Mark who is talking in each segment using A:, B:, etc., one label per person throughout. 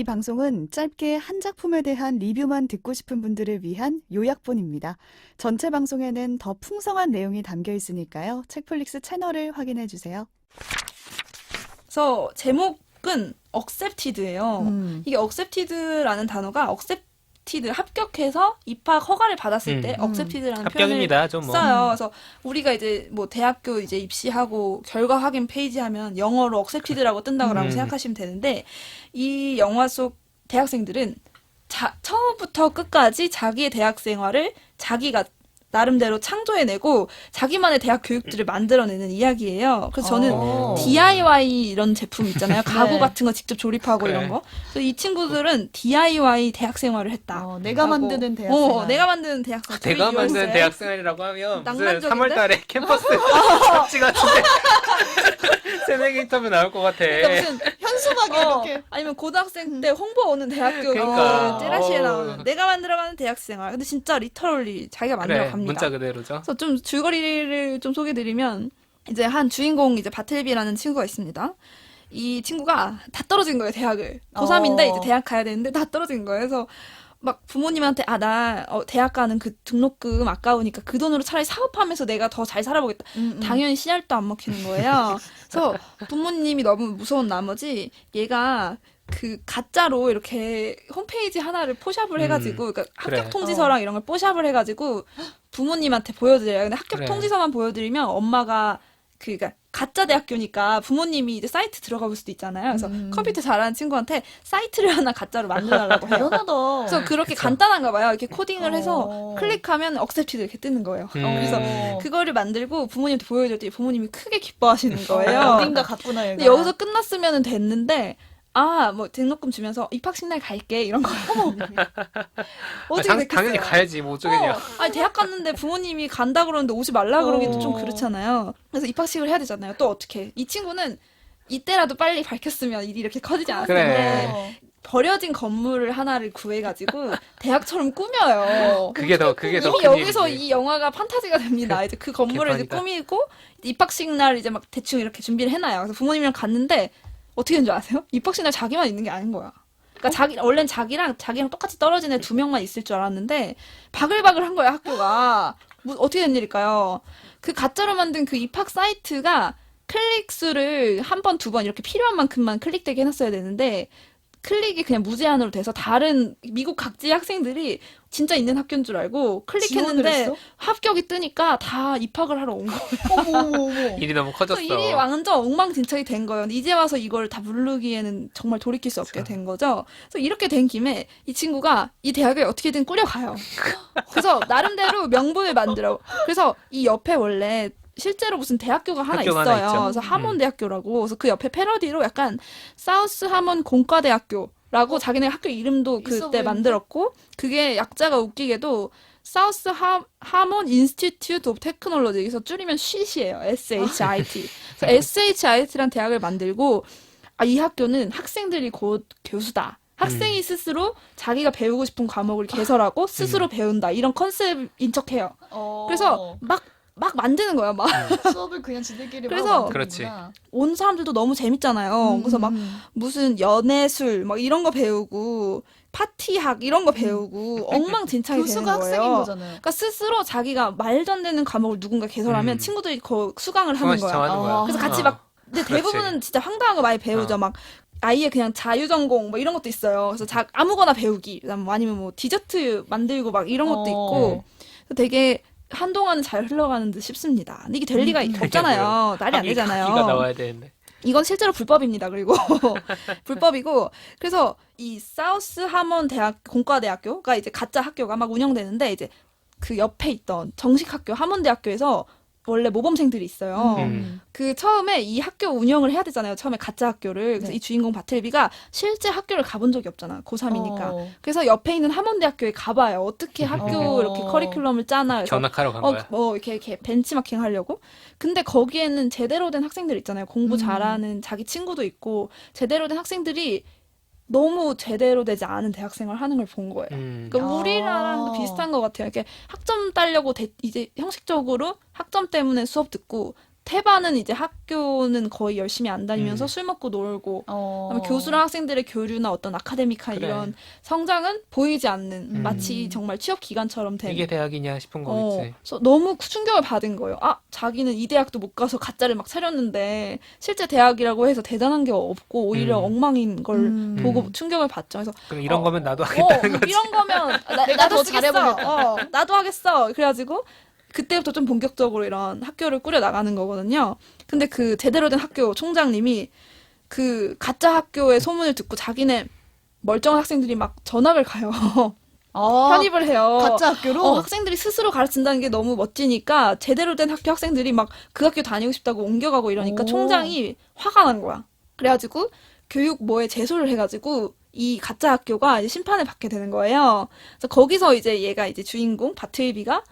A: 이 방송은 짧게 한 작품에 대한 리뷰만 듣고 싶은 분들을 위한 요약본입니다. 전체 방송에는 더 풍성한 내용이 담겨 있으니까요. 책플릭스 채널을 확인해 주세요.
B: 그래서 제목은 accepted예요.
A: 음.
B: 이게 accepted라는 단어가 accepted 합격해서 입학 허가를 받았을 때
A: 음.
B: accepted라는 표현을
C: 합격입니다. 좀 뭐.
B: 써요. 그래서 우리가 이제 뭐 대학교 이제 입시하고 결과 확인 페이지 하면 영어로 accepted라고 뜬다고
C: 음.
B: 생각하시면 되는데 이 영화 속 대학생들은 자, 처음부터 끝까지 자기의 대학 생활을 자기가 나름대로 창조해내고 자기만의 대학 교육들을 만들어내는 이야기예요. 그래서 저는
A: 어.
B: DIY 이런 제품 있잖아요. 가구
A: 네.
B: 같은 거 직접 조립하고
C: 그래.
B: 이런 거. 그래서 이 친구들은 DIY 대학 생활을 했다.
A: 어, 내가
B: 라고.
A: 만드는 대학
B: 어,
A: 생활.
B: 내가 만드는 대학 생활.
C: 내가 만든
B: yourself.
C: 대학 생활이라고 하면 무슨
B: 낭만적인데?
C: 3월달에 캠퍼스 잡지 같은데 새내기 인터뷰 나올 것 같아.
B: 그러니까 무슨
A: 현수막에
B: 어,
A: 이렇게.
B: 아니면 고등학생 때 홍보 오는 대학교
C: 그러니까.
B: 그 찌라시에
C: 어.
B: 나오는 내가 만들어가는 대학 생활. 근데 진짜 리터럴리 자기가 만들어
C: 그래
B: 갑니다.
C: 문자 그대로죠.
B: 그래서 좀 줄거리를 좀 소개드리면 이제 한 주인공 이제 바틀비라는 친구가 있습니다. 이 친구가 다 떨어진 거예요 대학을 고3인데
A: 어.
B: 이제 대학 가야 되는데 다 떨어진 거예요. 그래서 막 부모님한테 아 나 대학 가는 그 등록금 아까우니까 그 돈으로 차라리 사업하면서 내가 더 잘 살아보겠다.
A: 음, 음.
B: 당연히 씨알도 안 먹히는 거예요. 그래서 부모님이 너무 무서운 나머지 얘가 그 가짜로 이렇게 홈페이지 하나를 포샵을
C: 음,
B: 해가지고 그러니까
C: 그래.
B: 합격 통지서랑 이런 걸 포샵을 해가지고 부모님한테 보여드려요. 근데 합격
C: 그래.
B: 통지서만 보여드리면 엄마가 그 그러니까 가짜 대학교니까 부모님이 이제 사이트 들어가 볼 수도 있잖아요. 그래서
A: 음.
B: 컴퓨터 잘하는 친구한테 사이트를 하나 가짜로 만들어달라고 해요.
A: 대단하다.
B: 그래서 그렇게
C: 그쵸.
B: 간단한가 봐요. 이렇게 코딩을 해서
A: 어.
B: 클릭하면 accepted 이렇게 뜨는 거예요.
C: 음.
B: 그래서
A: 어.
B: 그거를 만들고 부모님한테 보여줬더니 부모님이 크게 기뻐하시는
A: 어,
B: 거예요.
A: 어딘가 갔구나 얘가.
B: 근데 여기서 끝났으면 됐는데 아 뭐 등록금 주면서 입학식 날 갈게 이런 거. 어머.
C: 아,
B: 어떻게
C: 당,
B: 됐겠어요?
C: 당연히 가야지 뭐 어쩌겠냐.
B: 어, 아니 대학 갔는데 부모님이 간다 그러는데 오지 말라 그러기도
A: 어.
B: 좀 그렇잖아요. 그래서 입학식을 해야 되잖아요. 또 어떻게? 이 친구는 이때라도 빨리 밝혔으면 일이 이렇게 커지지 않았을
C: 그래.
B: 텐데
A: 어.
B: 버려진 건물을 하나를 구해가지고 대학처럼 꾸며요.
C: 그게 더 그게 더
B: 이미
C: 큰
B: 여기서
C: 일이지.
B: 이 영화가 판타지가 됩니다. 이제 그 건물을 이제
C: 개판이다.
B: 꾸미고 입학식 날 이제 막 대충 이렇게 준비를 해놔요. 그래서 부모님이랑 갔는데 어떻게 된 줄 아세요? 입학식 날 자기만 있는 게 아닌 거야. 그러니까 자기 원래는 자기랑 자기랑 똑같이 떨어진 애 두 명만 있을 줄 알았는데 바글바글 한 거야 학교가. 뭐 어떻게 된 일일까요? 그 가짜로 만든 그 입학 사이트가 클릭 수를 한 번, 두 번 이렇게 필요한 만큼만 클릭되게 해놨어야 되는데 클릭이 그냥 무제한으로 돼서 다른 미국 각지 학생들이 진짜 있는 학교인 줄 알고 클릭했는데? 합격이 뜨니까 다 입학을 하러 온 거예요.
A: 어머.
C: 일이 너무 커졌어.
B: 일이 완전 엉망진창이 된 거예요. 이제 와서 이걸 다 부르기에는 정말 돌이킬 수 없게. 된 거죠. 그래서 이렇게 된 김에 이 친구가 이 대학을 어떻게든 꾸려가요. 그래서 나름대로 명분을 만들어. 그래서 이 옆에 원래 실제로 무슨 대학교가 하나
C: 학교가 하나
B: 있어요.
C: 있죠.
B: 그래서 하몬
C: 음.
B: 대학교라고. 그래서 그 옆에 패러디로 약간 사우스 하몬 공과대학교. 라고 자기네 학교 이름도 그때? 만들었고 그게 약자가 웃기게도 사우스 하, 하몬 인스티튜트 오브 테크놀로지 여기서 줄이면 SHIT이에요. SHIT. 그래서 SHIT란 대학을 만들고 아, 이 학교는 학생들이 곧 교수다. 학생이
C: 음.
B: 스스로 자기가 배우고 싶은 과목을 개설하고 스스로 배운다. 이런 컨셉인 척해요.
A: 어.
B: 그래서 막 막 만드는 거야. 막온
A: 수업을 그냥 지들끼리
B: 그래서-
A: 막
C: 그렇지.
A: 만드는구나.
B: 사람들도 너무 재밌잖아요.
A: 음,
B: 그래서 막
A: 음.
B: 무슨 연애술 막 이런 거 배우고 파티학 이런 거 배우고 엉망진창이 되는
A: 음. 교수가 학생인
B: 거예요.
A: 거잖아요.
B: 그러니까 스스로 자기가 말도 안 되는 과목을 누군가 개설하면
C: 음.
B: 친구들이 그 수강을 하는 거야.
C: 거야.
B: 그래서 같이
C: 어.
B: 막 근데
C: 그렇지.
B: 대부분은 진짜 황당한 거 많이 배우죠.
C: 어.
B: 막 아예 그냥 자유 전공 뭐 이런 것도 있어요. 그래서 자 아무거나 배우기. 그다음 뭐 아니면 뭐 디저트 만들고 막 이런 것도
A: 어.
B: 있고 그래서 되게 한동안은 잘 흘러가는 듯 싶습니다. 근데 이게 될 리가
A: 음, 음.
B: 없잖아요. 말이 안 되잖아요.
C: 나와야 되는데.
B: 이건 실제로 불법입니다. 그리고 불법이고 그래서 이 사우스 하몬 대학 공과대학교가 이제 가짜 학교가 막 운영되는데 이제 그 옆에 있던 정식 학교 하몬 대학교에서 원래 모범생들이 있어요.
C: 음.
B: 그 처음에 이 학교 운영을 해야 되잖아요. 처음에 가짜 학교를. 그래서
A: 네.
B: 이 주인공 바틀비가 실제 학교를 가본 적이 없잖아. 고3이니까.
A: 어.
B: 그래서 옆에 있는 하몬대학교에 가봐요. 어떻게 학교
A: 어.
B: 이렇게 커리큘럼을 짜나. 그래서
C: 견학하러 간
B: 어,
C: 거야.
B: 뭐 이렇게 이렇게 벤치마킹 하려고. 근데 거기에는 제대로 된 학생들 있잖아요. 공부
A: 음.
B: 잘하는 자기 친구도 있고 제대로 된 학생들이 너무 제대로 되지 않은 대학생활 하는 걸 본 거예요.
C: 음.
B: 그러니까
A: 아.
B: 우리나라랑도 비슷한 것 같아요. 이렇게 학점 따려고 대- 이제 형식적으로 학점 때문에 수업 듣고 태반은 이제 학교는 거의 열심히 안 다니면서
C: 음.
B: 술 먹고 놀고
A: 어.
B: 교수랑 학생들의 교류나 어떤 아카데미카
C: 그래.
B: 이런 성장은 보이지 않는
A: 음.
B: 마치 정말 취업 기간처럼 된
C: 이게 대학이냐 싶은
B: 어,
C: 거겠지.
B: 그래서 너무 충격을 받은 거예요. 아, 자기는 이 대학도 못 가서 가짜를 막 차렸는데 실제 대학이라고 해서 대단한 게 없고 오히려
C: 음.
B: 엉망인 걸
A: 음.
B: 보고
C: 음.
B: 충격을 받죠. 그래서
C: 그럼 이런
B: 어,
C: 거면 나도
B: 어,
C: 하겠다는 거지.
B: 이런 거면 나, 나도
A: 더
B: 쓰겠어.
A: 잘해보겠다.
B: 어, 나도 하겠어. 그래가지고 그때부터 좀 본격적으로 이런 학교를 꾸려 나가는 거거든요. 근데 그 제대로 된 학교 총장님이 그 가짜 학교의 소문을 듣고 자기네 멀쩡한 학생들이 막 전학을 가요.
A: 아,
B: 편입을 해요.
A: 가짜 학교로
B: 어, 학생들이 스스로 가르친다는 게 너무 멋지니까 제대로 된 학교 학생들이 막 그 학교 다니고 싶다고 옮겨가고 이러니까
A: 오.
B: 총장이 화가 난 거야. 그래가지고 교육 뭐에 제소를 해가지고 이 가짜 학교가 이제 심판을 받게 되는 거예요. 그래서 거기서 이제 얘가 이제 주인공 바트일비가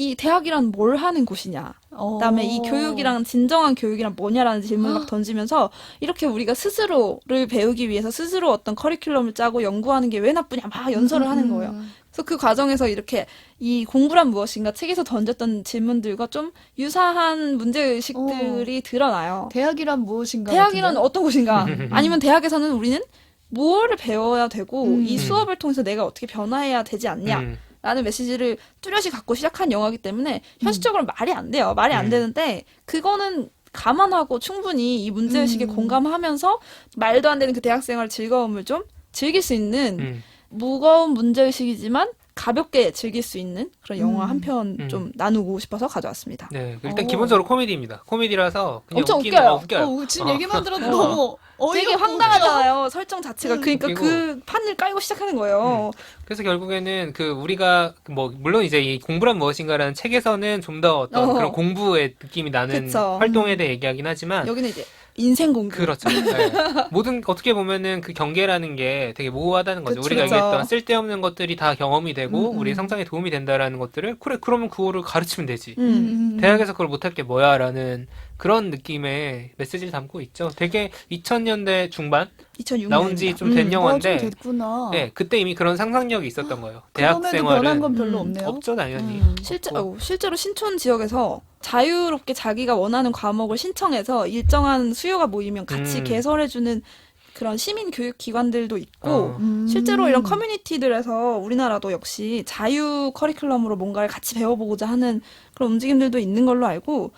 B: 이 대학이란 뭘 하는 곳이냐.
A: 어.
B: 그다음에 이 교육이랑 진정한 교육이란 뭐냐라는 질문을 막 던지면서 이렇게 우리가 스스로를 배우기 위해서 스스로 어떤 커리큘럼을 짜고 연구하는 게 왜 나쁘냐 막 연설을 하는
A: 음.
B: 거예요. 그래서 그 과정에서 이렇게 이 공부란 무엇인가 책에서 던졌던 질문들과 좀 유사한 문제 의식들이 드러나요.
A: 대학이란 무엇인가?
B: 대학이란
A: 같은데요?
B: 어떤 곳인가? 아니면 대학에서는 우리는 무엇을 배워야 되고
A: 음.
B: 이 수업을 통해서 내가 어떻게 변화해야 되지 않냐?
C: 음.
B: 라는 메시지를 뚜렷이 갖고 시작한 영화이기 때문에 현실적으로 말이 안 돼요. 말이 안
C: 음.
B: 되는데 그거는 감안하고 충분히 이 문제의식에
A: 음.
B: 공감하면서 말도 안 되는 그 대학생활 즐거움을 좀 즐길 수 있는
C: 음.
B: 무거운 문제의식이지만 가볍게 즐길 수 있는 그런 영화
A: 음.
B: 한편
C: 음.
B: 좀 나누고 싶어서 가져왔습니다.
C: 네, 일단
A: 어.
C: 기본적으로 코미디입니다. 코미디라서 그냥
B: 엄청
C: 웃기는
B: 웃겨요.
C: 거 웃겨요.
A: 어, 지금
C: 어.
A: 얘기만 들어도
B: 어.
A: 너무
B: 되게 황당하잖아요. 설정 자체가.
A: 음.
B: 그러니까
C: 웃기고.
B: 그 판을 깔고 시작하는 거예요.
C: 그래서 결국에는 그 우리가 뭐 물론 이제 이 공부란 무엇인가라는 책에서는 좀 더 어떤
B: 어.
C: 그런 공부의 느낌이 나는
B: 그쵸.
C: 활동에 대해 얘기하긴 하지만
B: 여기는 이제 인생 공부.
C: 그렇죠. 네. 모든 어떻게 보면은 그 경계라는 게 되게 모호하다는 거죠.
B: 그쵸.
C: 우리가
B: 그쵸.
C: 얘기했던 쓸데없는 것들이 다 경험이 되고
A: 음, 음.
C: 우리 성장에 도움이 된다라는 것들을 그래 그러면 그거를 가르치면 되지.
B: 음.
C: 대학에서 그걸 못할 게 뭐야라는 그런 느낌의 메시지를 담고 있죠. 되게 2000년대 중반
B: 2006년.
C: 나온 지 좀 된
B: 음.
C: 영화인데
A: 어, 좀 됐구나.
C: 네, 그때 이미 그런 상상력이 있었던 거예요. 대학
A: 그럼에도
C: 생활은
A: 변한 건 별로
B: 음,
A: 없네요.
C: 없죠, 당연히.
A: 음.
B: 실제,
C: 없고.
B: 어, 실제로 신촌 지역에서 자유롭게 자기가 원하는 과목을 신청해서 일정한 수요가 모이면 같이
C: 음.
B: 개설해주는 그런 시민 교육 기관들도 있고
C: 어.
A: 음.
B: 실제로 이런 커뮤니티들에서 우리나라도 역시 자유 커리큘럼으로 뭔가를 같이 배워보고자 하는 그런 움직임들도 있는 걸로 알고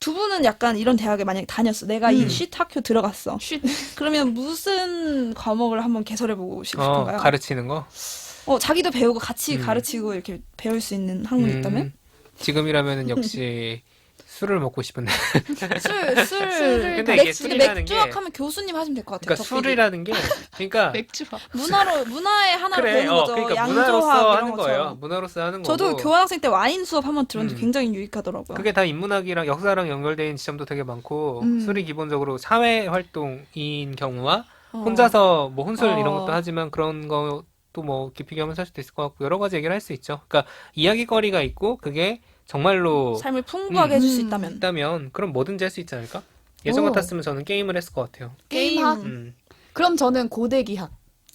B: 두 분은 약간 이런 대학에 만약에 다녔어. 내가 이
C: 음.
B: 쉿 학교 들어갔어. 그러면 무슨 과목을 한번 개설해보고
C: 어,
B: 싶은가요?
C: 가르치는 거.
B: 어, 자기도 배우고 같이
C: 음.
B: 가르치고 이렇게 배울 수 있는 학문이
C: 음,
B: 있다면?
C: 지금이라면은 역시 술을 먹고 싶은데.
B: 술, 술.
A: 술을
C: 근데
B: 맥-
C: 이게
B: 근데
C: 술이라는
B: 맥주학
C: 게-
B: 하면 교수님 하시면 될 것 같아요.
C: 그러니까
B: 덕분에.
C: 술이라는 게 그러니까
A: 맥주와
B: 문화로, 문화의 하나로
C: 그래,
B: 보는
C: 어,
B: 거죠.
C: 그러니까
B: 양조학
C: 문화로서
B: 이런
C: 하는
B: 것처럼.
C: 거예요. 문화로서 하는 거고.
B: 저도 교환학생 때 와인 수업 한 번 들었는데
C: 음.
B: 굉장히 유익하더라고요.
C: 그게 다 인문학이랑 역사랑 있는 지점도 되게 많고
A: 음.
C: 술이 기본적으로 사회 활동인 경우와
B: 어.
C: 혼자서 뭐 혼술
B: 어.
C: 이런 것도 하지만 그런 것도 뭐 깊이 겸해서 할 수도 있을 것 같고 여러 가지 얘기를 할 수 있죠. 그러니까 이야기거리가 있고 그게 정말로
B: 삶을 풍부하게
C: 음.
B: 해줄 수
A: 음.
B: 있다면.
C: 있다면 그럼 뭐든지 할 수 있지 않을까? 예전
A: 오.
C: 같았으면 저는 게임을 했을 것 같아요.
A: 게임학.
C: 음.
A: 그럼 저는 고대기학.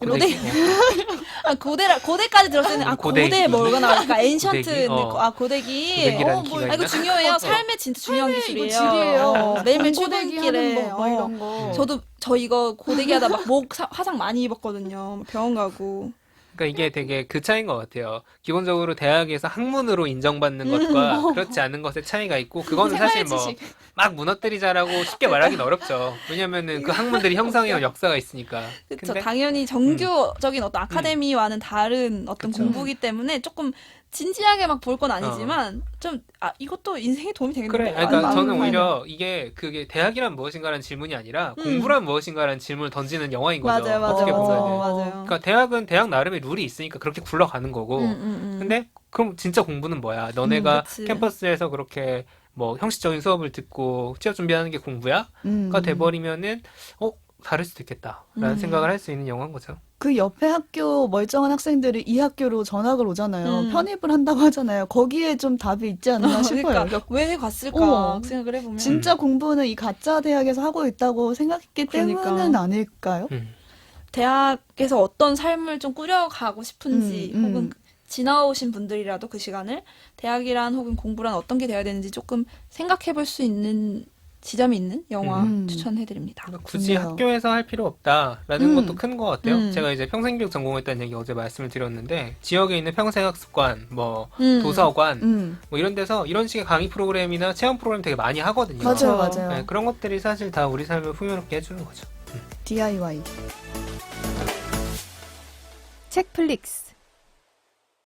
B: 고대- 아, 고대라, 고대까지 들었을 때는, 아,
C: 고대기.
B: 고대에 뭐가? 엔션트,
C: 고대기? 어.
B: 아, 고대기.
C: 고대기라는
B: 어, 뭐,
C: 기가
B: 아, 이거
C: 있나?
B: 중요해요. 삶에 진짜 중요한
A: 이거
B: 기술이에요.
A: 질이에요.
B: 어, 매일매일
A: 고대기
B: 출근길에.
A: 하는 거, 뭐
B: 어.
A: 이런 거.
B: 저도, 저 이거 고데기 하다 막 목 화상 많이 입었거든요. 병원 가고.
C: 그러니까 이게 되게 그 차이인 것 같아요. 기본적으로 대학에서 학문으로 인정받는 것과 그렇지 않은 것의 차이가 있고 그거는 사실 뭐 막 무너뜨리자라고 쉽게 말하기는 어렵죠. 왜냐면은 그 학문들이 형성해온 역사가 있으니까. 근데
B: 당연히 정규적인 어떤 아카데미와는 다른 어떤
C: 그쵸.
B: 공부기 때문에 조금 진지하게 막 볼 건 아니지만 좀, 아, 이것도 인생에 도움이 되겠는데.
C: 그래. 아니,
B: 아,
C: 그러니까
B: 저는.
C: 오히려 이게 그게 대학이란 무엇인가라는 질문이 아니라
B: 음.
C: 공부란 무엇인가라는 질문을 던지는 영화인 거죠.
B: 맞아요, 맞아요.
C: 어떻게 보면.
A: 어.
B: 맞아요.
C: 그러니까 대학은 대학 나름의 룰이 있으니까 그렇게 굴러가는 거고.
B: 음, 음, 음.
C: 근데 그럼 진짜 공부는 뭐야? 너네가
B: 그치.
C: 캠퍼스에서 그렇게 뭐 형식적인 수업을 듣고 취업 준비하는 게 공부야?
A: 음.
C: 가 돼버리면은 어 다를 수도 있겠다라는
B: 음.
C: 생각을 할 수 있는 영화인 거죠.
A: 그 옆에 학교 멀쩡한 학생들이 이 학교로 전학을 오잖아요.
B: 음.
A: 편입을 한다고 하잖아요. 거기에 좀 답이 있지 않나 싶어요.
B: 그러니까 왜 갔을까
A: 어.
B: 생각을 해보면
A: 진짜 공부는 이 가짜 대학에서 하고 있다고 생각했기
B: 그러니까.
A: 때문은 아닐까요?
C: 음.
B: 대학에서 어떤 삶을 좀 꾸려가고 싶은지
A: 음, 음.
B: 혹은 지나오신 분들이라도 그 시간을 대학이란 혹은 공부란 어떤 게 돼야 되는지 조금 생각해 볼 수 있는 지점이 있는 영화
A: 음.
B: 추천해드립니다.
C: 그러니까 굳이
A: 좋네요.
C: 학교에서 할 필요 없다라는
A: 음.
C: 것도 큰 것 같아요.
B: 음.
C: 제가 이제 평생교육 전공했다는 얘기 어제 말씀을 드렸는데 지역에 있는 평생학습관, 뭐
B: 음.
C: 도서관,
A: 음.
C: 뭐 이런 데서 이런 식의 강의 프로그램이나 체험 프로그램 되게 많이 하거든요.
A: 맞아요,
B: 그렇죠.
A: 맞아요.
C: 네, 그런 것들이 사실 다 우리 삶을 풍요롭게 해주는 거죠.
A: DIY. 책플릭스.